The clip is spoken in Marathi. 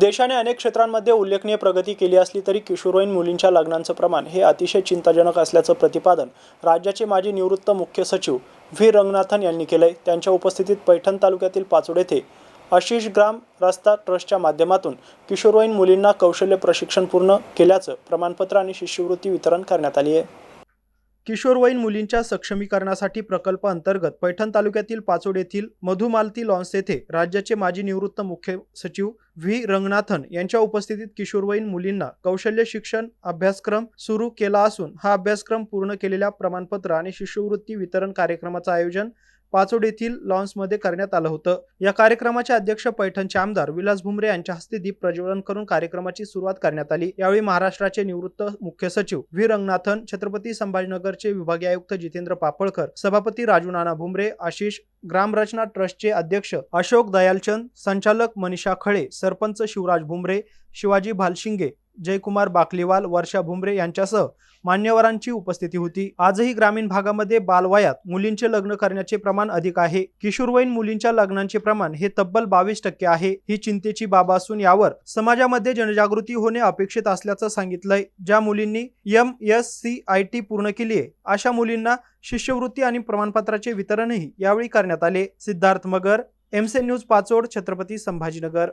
देशाने अनेक क्षेत्रांमध्ये उल्लेखनीय प्रगती केली असली तरी किशोरवयीन मुलींच्या लग्नांचं प्रमाण हे अतिशय चिंताजनक असल्याचं प्रतिपादन राज्याचे माजी निवृत्त मुख्य सचिव व्ही. रंगनाथन यांनी केलंय. त्यांच्या उपस्थितीत पैठण तालुक्यातील पाचोड येथे आशिष ग्राम रस्ता ट्रस्टच्या माध्यमातून किशोरवयीन मुलींना कौशल्य प्रशिक्षण पूर्ण केल्याचं प्रमाणपत्र आणि शिष्यवृत्ती वितरण करण्यात आली आहे. किशोरवयीन मुलींच्या सक्षमीकरणासाठी प्रकल्प अंतर्गत पैठण तालुक्यातील पाचोड येथील मधुमालती लॉन्स येथे राज्याचे माजी निवृत्त मुख्य सचिव व्ही. रंगनाथन यांच्या उपस्थितीत किशोरवयीन मुलींना कौशल्य शिक्षण अभ्यासक्रम सुरू केला असून हा अभ्यासक्रम पूर्ण केलेल्या प्रमाणपत्र आणि शिष्यवृत्ती वितरण कार्यक्रमाचं आयोजन पाचोड येथील लॉन्समध्ये करण्यात आलं होतं. या कार्यक्रमाचे अध्यक्ष पैठणचे आमदार विलास भुमरे यांच्या हस्ते दीप प्रज्वलन करून कार्यक्रमाची सुरुवात करण्यात आली. यावेळी महाराष्ट्राचे निवृत्त मुख्य सचिव व्ही. रंगनाथन छत्रपती संभाजीनगरचे विभागीय आयुक्त जितेंद्र पापळकर सभापती राजू नाना भुमरे आशिष ग्रामरचना ट्रस्टचे अध्यक्ष अशोक दयालचंद संचालक मनीषा खळे सरपंच शिवराज भुमरे शिवाजी भालशिंगे जयकुमार बाकलीवाल वर्षा भुमरे यांच्यासह मान्यवरांची उपस्थिती होती. आजही ग्रामीण भागामध्ये बालवयात मुलींचे लग्न करण्याचे प्रमाण अधिक आहे. किशोरवयीन मुलींच्या लग्नांचे प्रमाण हे तब्बल बावीस टक्के आहे. ही चिंतेची बाब असून यावर समाजामध्ये जनजागृती होणे अपेक्षित असल्याचं सांगितलंय. ज्या मुलींनी M S C I T पूर्ण केली आहे अशा मुलींना शिष्यवृत्ती आणि प्रमाणपत्राचे वितरणही यावेळी करण्यात आले. सिद्धार्थ मगर एमसे न्यूज पाचोड छत्रपती संभाजीनगर.